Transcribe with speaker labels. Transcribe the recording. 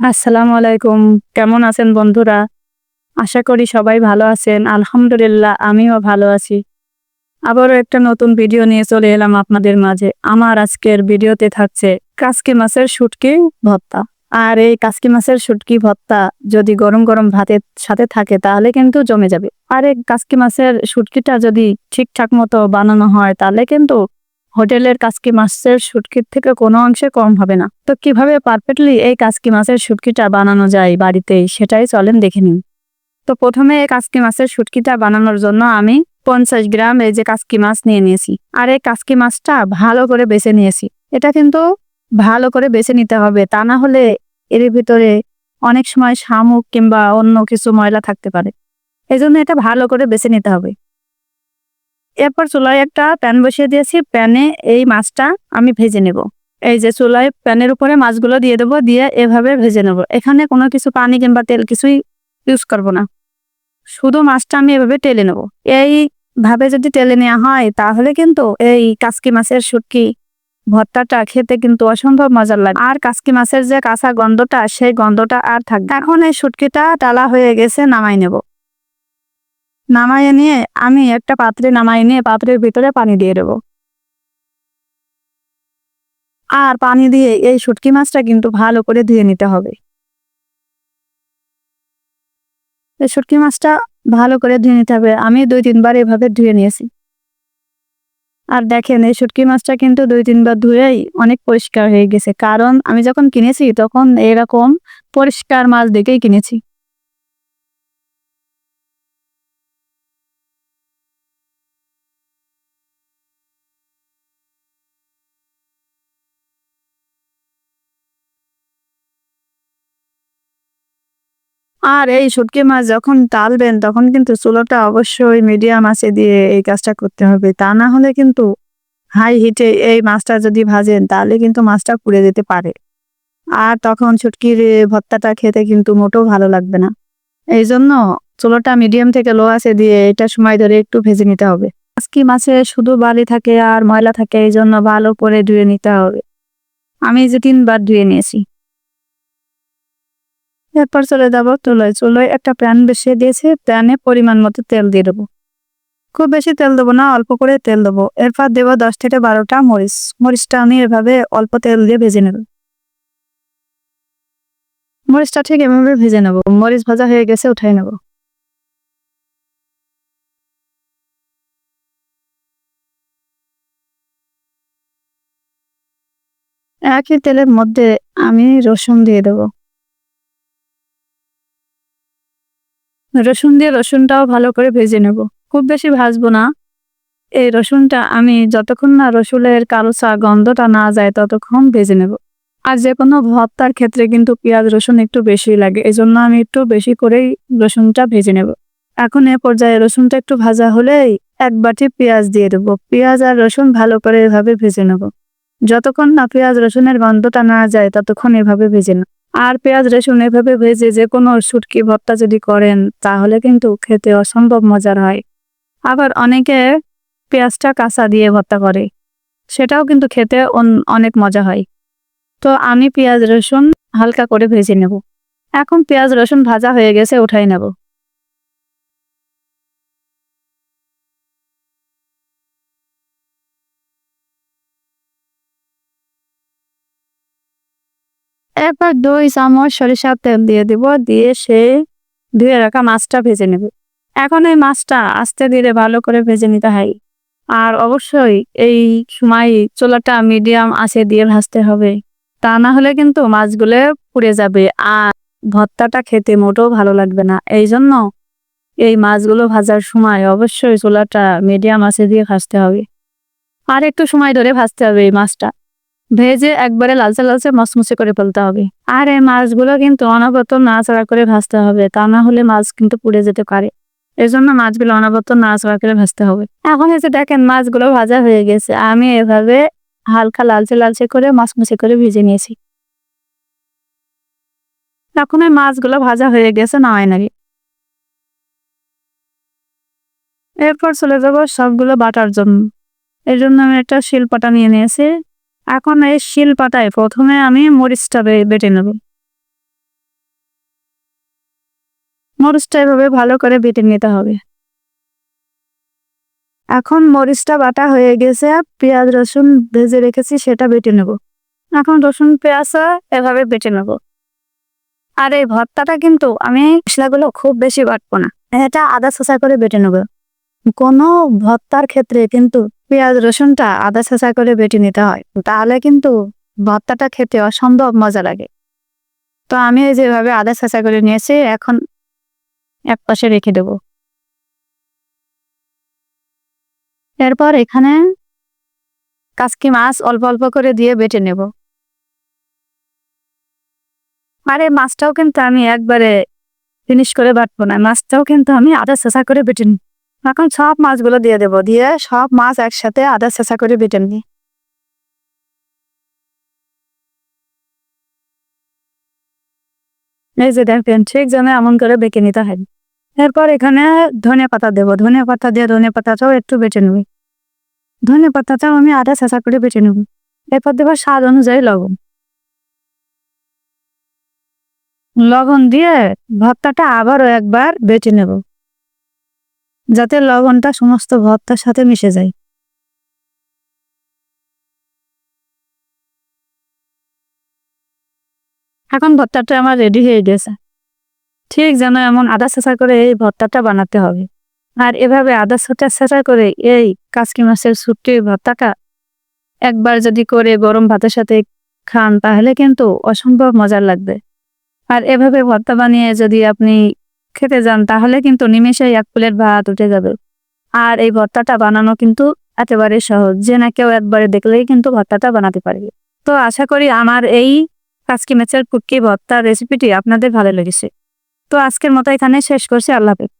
Speaker 1: আসসালামু আলাইকুম। কেমন আছেন বন্ধুরা? আশা করি সবাই ভালো আছেন। আলহামদুলিল্লাহ, আমিও ভালো আছি। আবারও একটা নতুন ভিডিও নিয়ে চলে এলাম আপনাদের মাঝে। আমার আজকের ভিডিওতে থাকছে কাসকি মাছের শুটকি ভর্তা। আর এই কাসকি মাছের শুটকি ভর্তা যদি গরম গরম ভাতের সাথে থাকে, তাহলে কিন্তু জমে যাবে। আর এই কাসকি মাছের শুটকিটা যদি ঠিকঠাক মতো বানানো হয়, তাহলে কিন্তু হোটেলের কাসকি মাছের শুটকির থেকে কোনো অংশে কম হবে না। তো কীভাবে পারফেক্টলি এই কাসকি মাছের শুটকিটা বানানো যায় বাড়িতেই সেটাই চলেন দেখে নিন। তো প্রথমে এই কাসকি মাছের শুটকিটা বানানোর জন্য আমি পঞ্চাশ গ্রাম এই যে কাসকি মাছ নিয়ে নিয়েছি। আর এই কাসকি মাছটা ভালো করে বেছে নিয়েছি। এটা কিন্তু ভালো করে বেছে নিতে হবে, তা না হলে এর ভিতরে অনেক সময় শামুক কিংবা অন্য কিছু ময়লা থাকতে পারে। এই জন্য এটা ভালো করে বেছে নিতে হবে। এরপর চুলায় একটা প্যান বসিয়ে দিয়েছি। প্যানে এই মাছটা আমি ভেজে নেব। এই যে চুলায় প্যানের উপরে মাছগুলো দিয়ে দেবো, দিয়ে এভাবে ভেজে নেব। এখানে কোনো কিছু পানি কিংবা তেল কিছুই ইউজ করব না। শুধু মাছটা আমি এভাবে টেলে নেব। এই ভাবে যদি টেলে নেওয়া হয়, তাহলে কিন্তু এই কাসকি মাছের শুটকি ভর্তাটা খেতে কিন্তু অসম্ভব মজার লাগে। আর কাসকি মাছের যে কাঁচা গন্ধটা, সেই গন্ধটা আর থাকবে এখন এই শুটকিটা টালা হয়ে গেছে, নামাই নেব। নামাইয়ে নিয়ে আমি একটা পাত্রে নামাই নিয়ে পাত্রের ভিতরে পানি দিয়ে দেবো। আর পানি দিয়ে এই শুটকি মাছটা কিন্তু ভালো করে ধুয়ে নিতে হবে। এই শুটকি মাছটা ভালো করে ধুয়ে নিতে হবে। আমি দুই তিনবার এভাবে ধুয়ে নিয়েছি। আর দেখেন, এই শুটকি মাছটা কিন্তু দুই তিনবার ধুয়েই অনেক পরিষ্কার হয়ে গেছে। কারণ আমি যখন কিনেছি, তখন এরকম পরিষ্কার মাছ দেখেই কিনেছি। আর এই শুটকি মাছ যখন তালবেন, তখন কিন্তু চুলোটা অবশ্যই মিডিয়াম আঁচে দিয়ে এই কাজটা করতে হবে। তা না হলে কিন্তু হাই হিটে এই মাছটা যদি ভাজেন, তাহলে কিন্তু মাছটা পুড়ে যেতে পারে। আর তখন শুটকির ভর্তাটা খেতে কিন্তু মোটেও ভালো লাগবে না। এই জন্য চুলোটা মিডিয়াম থেকে লো আছে দিয়ে এটা সময় ধরে একটু ভেজে নিতে হবে। আজকি মাছে শুধু বালি থাকে আর ময়লা থাকে, এই জন্য ভালো করে ধুয়ে নিতে হবে। আমি যে তিনবার ধুয়ে নিয়েছি। এরপর চলে যাব চুলোয়। চুলোয় একটা প্যান বসিয়ে দিয়েছি, প্যানে পরিমাণ মতো তেল দিয়ে দেবো। খুব বেশি তেল দেবো না, অল্প করে তেল দেবো। এরপর দেবো দশ থেকে বারোটা মরিচ। মরিচটা আমি এভাবে অল্প তেল দিয়ে ভেজে নেব। মরিচটা ঠিক এভাবে ভেজে নেব। মরিচ ভাজা হয়ে গেছে, উঠাই নেব। একই তেলের মধ্যে আমি রসুন দিয়ে দেবো। রসুন দিয়ে রসুনটাও ভালো করে ভেজে নেব। খুব বেশি ভাজবো না। এই রসুনটা আমি যতক্ষণ না রসুনের কালোচা গন্ধটা না যায় ততক্ষণ ভেজে নেব। আর যে কোনো ভর্তার ক্ষেত্রে কিন্তু পেঁয়াজ, রসুন একটু বেশি লাগে। এই জন্য আমি একটু বেশি করেই রসুনটা ভেজে নেব। এখন এ পর্যায়ে রসুনটা একটু ভাজা হলেই এক বাটি পেঁয়াজ দিয়ে দেবো। পেঁয়াজ আর রসুন ভালো করে এভাবে ভেজে নেব। যতক্ষণ না পেঁয়াজ, রসুনের গন্ধটা না যায় ততক্ষণ এভাবে ভেজে নেব। আর পেঁয়াজ, রসুন এভাবে ভেজে যে কোনো শুটকি, ভর্তা যদি করেন, তাহলে কিন্তু খেতে অসম্ভব মজার হয়। আবার অনেকে পেঁয়াজটা কাঁচা দিয়ে ভর্তা করে, সেটাও কিন্তু খেতে অনেক মজা হয়। তো আমি পেঁয়াজ, রসুন হালকা করে ভেজে নেব। এখন পেঁয়াজ, রসুন ভাজা হয়ে গেছে, উঠাই নেব। এরপর দুই চামচ সরিষার তেল দিয়ে দিব, দিয়ে সে ধুয়ে রাখা মাছটা ভেজে নেবে। এখন এই মাছটা আস্তে ধীরে ভালো করে ভেজে নিতে হয়। আর অবশ্যই এই সময় চোলাটা মিডিয়াম আছে দিয়ে ভাজতে হবে। তা না হলে কিন্তু মাছগুলো পুড়ে যাবে আর ভর্তাটা খেতে মোটেও ভালো লাগবে না। এই জন্য এই মাছগুলো ভাজার সময় অবশ্যই চোলাটা মিডিয়াম আছে দিয়ে ভাজতে হবে। আর একটু সময় ধরে ভাজতে হবে এই মাছটা। ভেজে একবারে লালচে লালচে মচমচে করে ফেলতে হবে। আর এই মাছগুলো কিন্তু অনবরত নাড়াচাড়া করে ভাজতে হবে, তা না হলে মাছ কিন্তু পুড়ে যেতে পারে। এই জন্য মাছগুলো অনবরত নাড়াচাড়া করে ভাজতে হবে। এখন এসে দেখেন মাছগুলো ভাজা হয়ে গেছে, আমি এভাবে হালকা লালচে লালচে করে মচমচে করে ভেজে নিয়েছি। এখন এই মাছগুলো ভাজা হয়ে গেছে নামাই নাকি এরপর চলে যাব সবগুলো বাটার জন্য। এর জন্য আমি একটা শিলপাটা নিয়ে নিয়েছি। এখন এই শিল পাতায় প্রথমে আমি মরিচটা বেটে নেব। মরিচটা এভাবে ভালো করে বেটে নিতে হবে। এখন মরিচটা বাটা হয়ে গেছে, পেঁয়াজ রসুন ভেজে রেখেছি, সেটা বেটে নেব। এখন রসুন, পেঁয়াজ এভাবে বেটে নেব। আর এই ভর্তাটা কিন্তু আমি মশলাগুলো খুব বেশি বাটবো না, এটা আদা শোষা করে বেটে নেব। কোনো ভর্তার ক্ষেত্রে কিন্তু পেঁয়াজ, রসুনটা আদা শসা করে বেটে নিতে হয়। তাহলে কিন্তু ভর্তাটা খেতে অসম্ভব মজা লাগে। তো আমি যেভাবে আদা শসা করে নিয়েছি, এখন এক পাশে রেখে দেব। এরপর এখানে কাসকি মাছ অল্প অল্প করে দিয়ে বেটে নেব। আর এই মাছটাও কিন্তু আমি একবারে ফিনিশ করে বাটবো না, মাছটাও কিন্তু আমি আদা চেঁচা করে বেটে নিই এখন সব মাছগুলো দিয়ে দেব। দিয়ে সব মাছ একসাথে আদা চেঁচা করে বেটে নিই। এই যে দেখেন, ঠিক যেন এমন করে বেঁকে নিতে হয়। এরপর এখানে ধনে পাতা দেবো। ধনে পাতা দিয়ে ধনে পাতাটাও একটু বেটে নেব। ধনে পাতাটাও আমি আদা চেঁচা করে বেটে নেব। এরপর দেবো স্বাদ অনুযায়ী লবণ। লবণ দিয়ে ভর্তাটা আবারও একবার বেটে নেব। যাতে লবণটা সমস্ত ভর্তার সাথে মিশে যায়। এখন ভর্তাটা আমার রেডি হয়ে গেছে। ঠিক যেন এমন আদা চেঁচা করে এই ভর্তাটা বানাতে হবে। আর এভাবে আদা ছোটা চেঁচা করে এই কাসকি মাছের ছুটি ভর্তাটা একবার যদি করে গরম ভাতের সাথে খান, তাহলে কিন্তু অসম্ভব মজার লাগবে। আর এভাবে ভর্তা বানিয়ে যদি আপনি খেতে যান, তাহলে কিন্তু নিমেষে এক প্লেট ভাত উঠে যাবে। আর এই ভর্তাটা বানানো কিন্তু একেবারে সহজ, যে না কেউ একবারে দেখলেই কিন্তু ভর্তাটা বানাতে পারবে তো আশা করি আমার এই কাজকি মেচার কুটকি ভর্তার রেসিপিটি আপনাদের ভালো লেগেছে। তো আজকের মতো এখানে শেষ করছি, আল্লাহ হাফেজ।